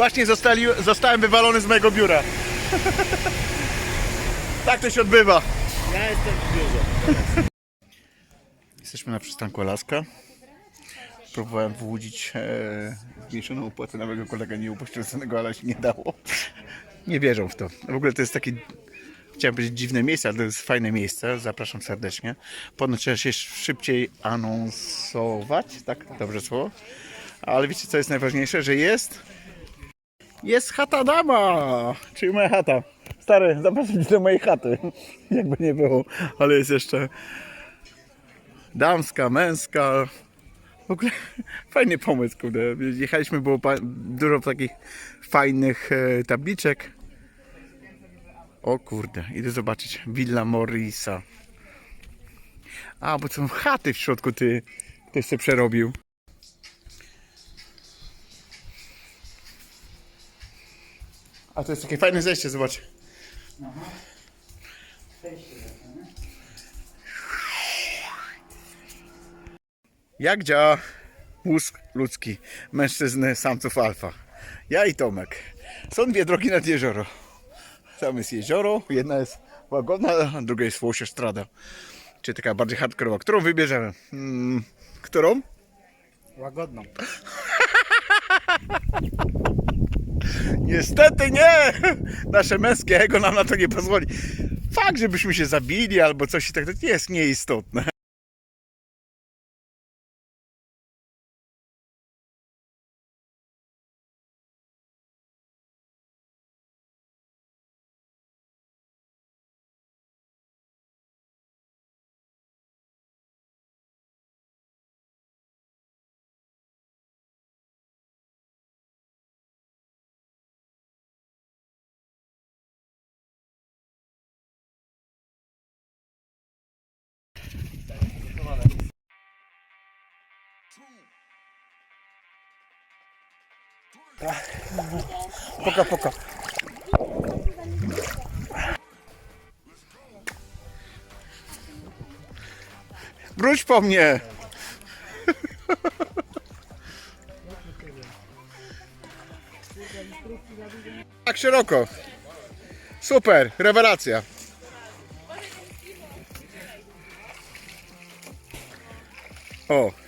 Właśnie zostali, zostałem wywalony z mojego biura. tak to się odbywa. Ja jestem w biurze. Jesteśmy na przystanku Alaska. Próbowałem wyłudzić e, zmniejszoną opłatę na mojego kolegę nieupośledzonego, ale się nie dało. Nie wierzą w to. W ogóle to jest takie, chciałem powiedzieć dziwne miejsce, ale to jest fajne miejsce. Zapraszam serdecznie. Ponoć trzeba się szybciej anonsować, tak? Dobrze słowo. Ale wiecie co jest najważniejsze? Że jest jest chata dama, czyli moja chata. Stary, zapraszam cię do mojej chaty. Jakby nie było, ale jest jeszcze damska, męska. W ogóle fajny pomysł, kurde. Jechaliśmy, było dużo takich fajnych e, tabliczek. O kurde, idę zobaczyć. Villa Morisa. A, bo są chaty w środku, ty. Ktoś się przerobił. A to jest takie fajne zejście, zobacz. Jak działa mózg ludzki mężczyzny samców alfa? Ja i Tomek. Są dwie drogi nad jezioro. Tam jest jezioro, jedna jest łagodna, a druga jest Strada. Czy taka bardziej hardkorowa. Którą wybierzemy? Hmm, którą? Łagodną. Niestety nie! Nasze męskie ego nam na to nie pozwoli. Fakt, żebyśmy się zabili albo coś i tak dalej jest nieistotne. Poka, poka. Wróć po mnie! Tak szeroko. Super, rewelacja. O.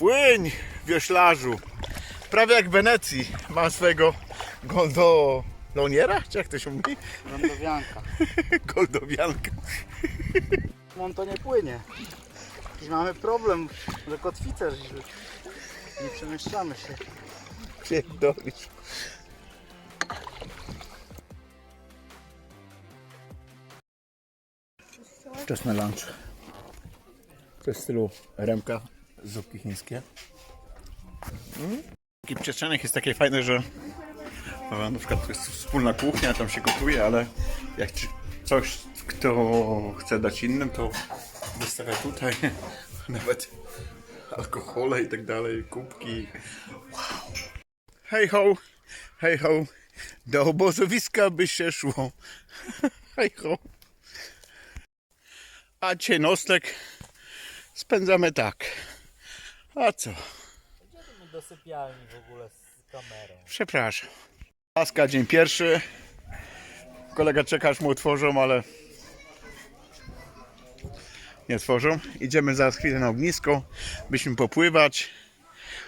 Płyń, wioślarzu. Prawie jak w Wenecji. Mam swojego goldoloniera? Czy jak to się mówi? Lądowianka. Goldowianka. On to nie płynie. Jakiś mamy problem, że kotwicę, że nie przemieszczamy się. Pierdolisz. Czas na lunch. To jest w stylu remka, zupki chińskie. Mm. Taki przestrzeniach jest takie fajne, że e, na przykład to jest wspólna kuchnia, tam się gotuje, ale jak coś, kto chce dać innym, to wystawia tutaj nawet alkohole i tak dalej, kubki. Hej ho, hej ho, do obozowiska by się szło. Hej ho. A dzisiaj nocleg spędzamy tak. A co? Do sypialni w ogóle z kamerą. Przepraszam. Laska, dzień pierwszy. Kolega czeka, aż mu otworzą, ale nie otworzą. Idziemy zaraz chwilę na ognisko, byśmy popływać.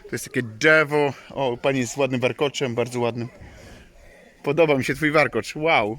To jest takie drzewo. O, pani jest ładnym warkoczem, bardzo ładnym. Podoba mi się twój warkocz. Wow.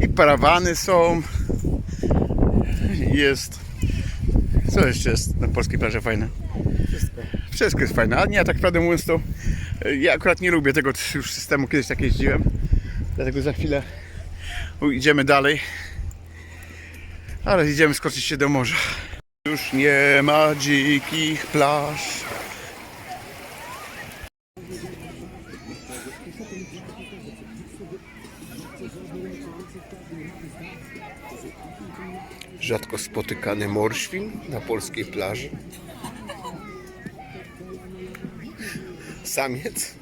I parawany są, jest, co jeszcze jest na polskiej plaży fajne? Wszystko. Wszystko jest fajne, a nie, tak prawdę mówiąc to e, ja akurat nie lubię tego już systemu, kiedyś tak jeździłem, dlatego za chwilę idziemy dalej, ale idziemy skoczyć się do morza. Już nie ma dzikich plaż. Rzadko spotykany morświn na polskiej plaży. Samiec.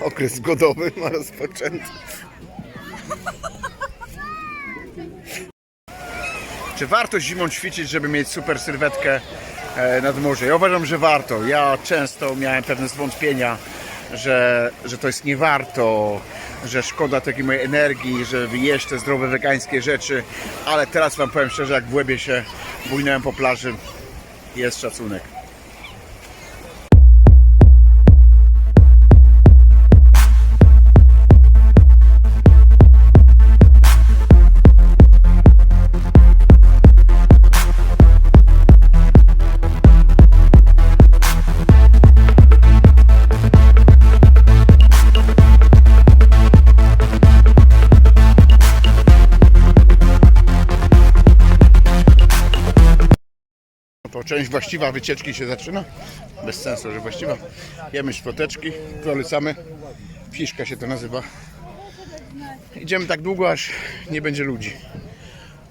Okres godowy ma rozpoczęty. Czy warto zimą ćwiczyć, żeby mieć super sylwetkę e, nad morze? Ja uważam, że warto. Ja często miałem pewne zwątpienia, że, że to jest nie warto, że szkoda takiej mojej energii, że jeść te zdrowe wegańskie rzeczy, ale teraz Wam powiem szczerze, jak w łebie się bujnąłem po plaży, jest szacunek. Właściwa wycieczki się zaczyna. Bez sensu, że właściwa. Jemy szproteczki, polecamy. Fiszka się to nazywa. Idziemy tak długo, aż nie będzie ludzi.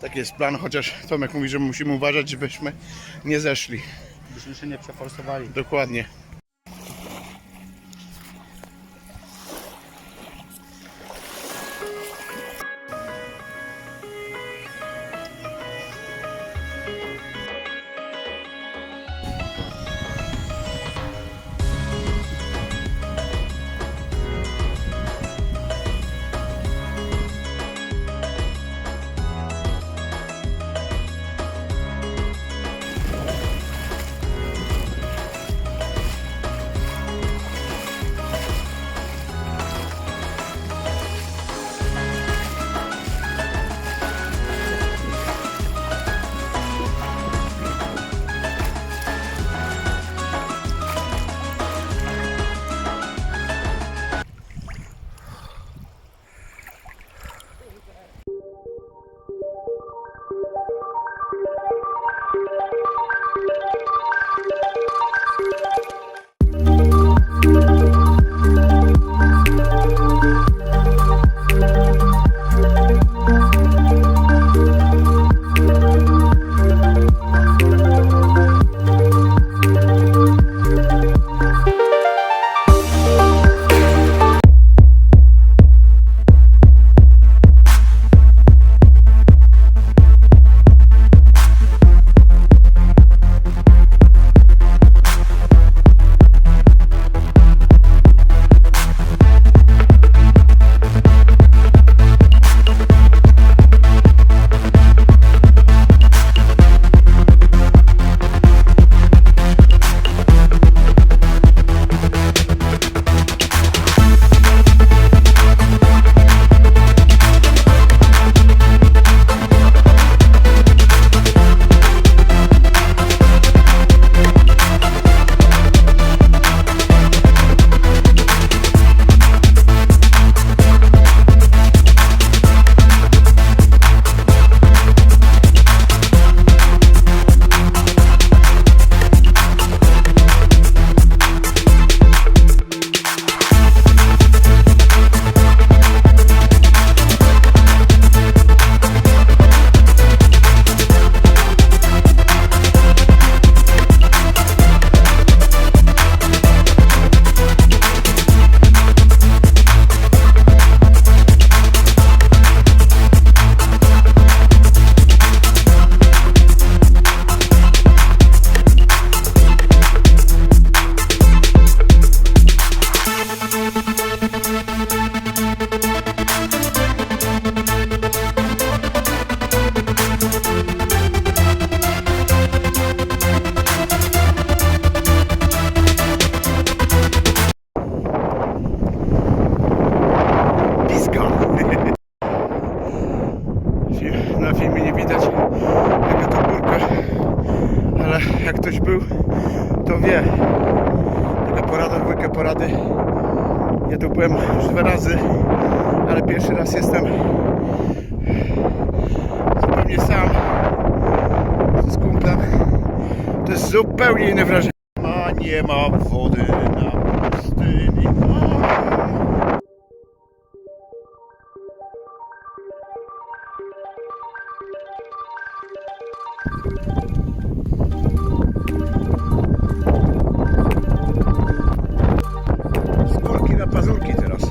Taki jest plan, chociaż Tomek mówi, że musimy uważać, żebyśmy nie zeszli. Byśmy się nie przeforsowali. Dokładnie. Zupełnie sam z kumplem. To jest zupełnie inne wrażenie. Ma, nie ma wody na pustyni. Skórki na pazurki teraz.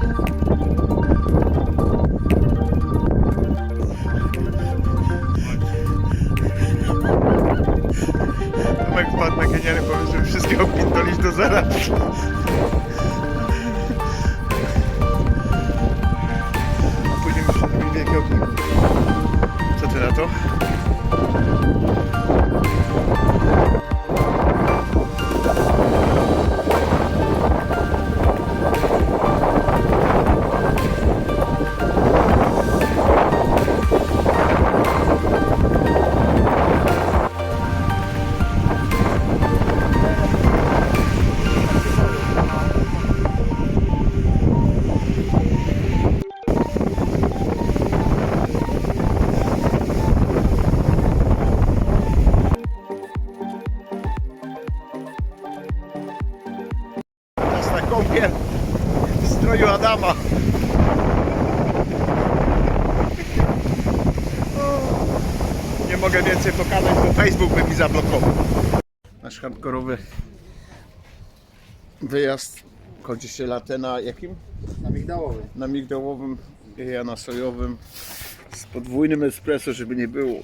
Hardkorowy wyjazd kończy się latę na jakim? Na migdałowy. Na migdałowym, ja na sojowym z podwójnym espresso, żeby nie było.